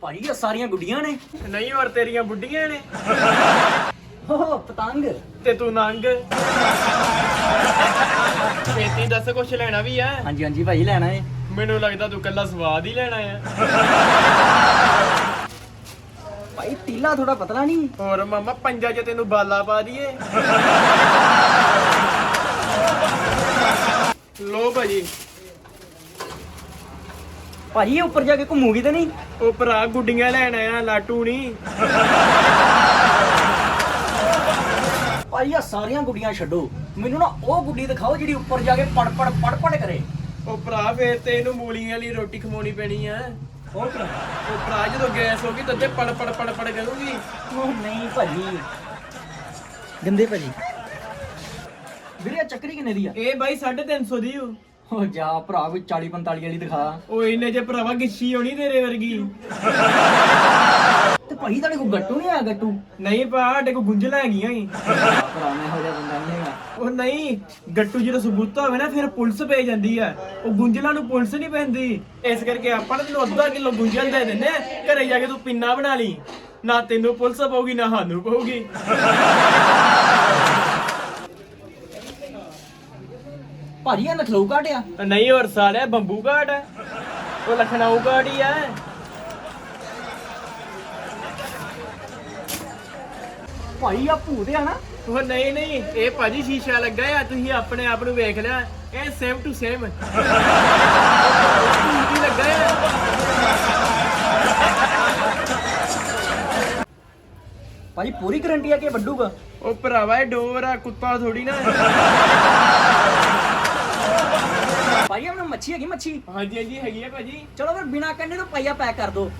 ਭਾਈ ਇਹ ਸਾਰੀਆਂ ਗੁੱਡੀਆਂ ਨੇ। ਨਹੀਂ ਹੋਰ ਤੇਰੀਆਂ ਬੁੱਢੀਆਂ ਨੇ। ਹੋ ਪਤੰਗ। ਤੇ ਤੂੰ ਨੰਗ। ਛੇਤੀ ਦੱਸ ਕੁਛ ਲੈਣਾ ਵੀ ਆ ਹਾਂਜੀ ਹਾਂਜੀ ਭਾਈ ਲੈਣਾ ਏ। ਮੈਨੂੰ ਲੱਗਦਾ ਤੂੰ ਕੱਲਾ ਸਵਾਦ ਹੀ ਲੈਣਾ ਆ ਭਾਈ ਤੀਲਾ ਥੋੜਾ ਪਤਲਾ ਨਹੀਂ? ਹੋਰ ਮਾਮਾ ਪੰਜਾ 'ਚ ਤੈਨੂੰ ਬਾਲਾ ਪਾ ਦਈਏ। ਲੋ ਭਾਜੀ ਇਹ ਉੱਪਰ ਜਾ ਕੇ ਘੁੰਮੂਗੀ ਤੇ ਨਹੀਂ? ਉਹ ਭਰਾ ਗੁੱਡੀਆਂ ਲੈਣ ਆਇਆ ਲਾਟੂ ਨਹੀਂ। ਇਹ ਸਾਰੀਆਂ ਗੁੱਡੀਆਂ ਛੱਡੋ। ਮੈਨੂੰ ਨਾ ਉਹ ਗੁੱਡੀ ਦਿਖਾਓ ਜਿਹੜੀ ਉੱਪਰ ਜਾ ਕੇ ਪੜ ਪੜ ਪੜ ਪੜ ਕਰੇ। ਉਹ ਭਰਾ ਫੇਰ ਤੇ ਇਹਨੂੰ ਮੂਲੀਆਂ ਵਾਲੀ ਰੋਟੀ ਖਵਾਉਣੀ ਪੈਣੀ ਆ। ਹੋਰ ਕੀ ਉਹ ਭਰਾ ਜਦੋਂ ਗੈਸ ਹੋ ਗਈ ਤੱਦੇ ਪੜ ਪੜ ਪੜ ਪੜ ਕਰੂਗੀ। ਉਹ ਨਹੀਂ ਭਾਜੀ। ਗੰਦੇ ਭਾਜੀ। ਵੀਰੇ ਆਹ ਚੱਕਰੀ ਕਿੰਨੇ ਦੀ ਆ? ਇਹ ਬਾਈ 350 ਦੀ ਓ ਉਹ ਜਾ ਭਰਾ ਕੋਈ 40 45 ਵਾਲੀ ਦਿਖਾ। ਉਹ ਇਹਨੇ ਜੇ ਭਰਾਵਾ ਗਿੱਛੀ ਹੋਣੀ ਤੇਰੇ ਵਰਗੀ। ਤੇ ਭਾਈ ਤੁਹਾਡੇ ਕੋਲ ਗੱਟੂ ਨਹੀਂ ਆ ਗੱਟੂ? ਨਹੀਂ ਭਾ ਸਾਡੇ ਕੋ ਗੁੰਝਲਾਂ ਹੈਗੀਆਂ ਹੀ ਭਰਾ ਮੈਂ ਹੋ ਜਾ ਬੰਦਾ ਨਹੀਂ ਹੈਗਾ। ਉਹ ਨਹੀਂ ਗੱਟੂ ਜਦੋਂ ਸਬੂਤਾ ਹੋਵੇ ਨਾ ਫਿਰ ਪੁਲਿਸ ਪੈ ਜਾਂਦੀ ਆ। ਉਹ ਗੁੰਝਲਾਂ ਨੂੰ ਪੁਲਿਸ ਨਹੀਂ ਪੈਂਦੀ। ਇਸ ਕਰਕੇ ਆਪਾਂ ਨੇ ਤੈਨੂੰ ਅੱਧਾ ਕਿਲੋ ਗੁੰਝਲ ਦੇ ਦਿੰਨੇ ਆ, ਘਰੇ ਜਾ ਕੇ ਤੂੰ ਪਿੰਨਾ ਬਣਾ ਲਈ। ਨਾ ਤੈਨੂੰ ਪੁਲਿਸ ਪਊਗੀ ਨਾ ਸਾਨੂੰ ਪਊਗੀ। ਭਾਜੀ ਇਹ ਨਖਲਊ ਕਾਟਿਆ ਨਹੀਂ ਹੋਰ ਸਾਲਿਆ ਬੰਬੂ ਘਾਟ ਆ। ਉਹ ਲਖਨਊ ਘਾਟ ਹੀ ਆ। ਭਾਈ ਆ ਭੂਤ ਆ ਨਾ। ਉਹ ਨਹੀਂ ਨਹੀਂ ਇਹ ਭਾਜੀ ਸ਼ੀਸ਼ਾ ਲੱਗਾ ਆ ਤੁਸੀਂ ਆਪਣੇ ਆਪ ਨੂੰ ਵੇਖ ਲਿਆ। ਇਹ ਸੇਮ ਟੂ ਸੇਮ ਕੀ ਲੱਗਾ ਆ। ਭਾਜੀ ਪੂਰੀ ਗਰੰਟੀ ਆ ਕਿ ਵੱਡੂਗਾ ਉਹ ਭਰਾਵਾ ਇਹ ਡੋਰ ਆ ਕੁੱਤਾ ਥੋੜੀ ਨਾ। ਮੱਛੀ ਹੈਗੀ ਮੱਛੀ। ਹਾਂਜੀ ਹਾਂਜੀ ਹੈਗੀ ਆ ਭਾਜੀ। ਚਲੋ ਫਿਰ ਬਿਨਾ ਕੰਡੇ ਤੋਂ ਪਈਆ ਪੈਕ ਕਰ ਦੋ।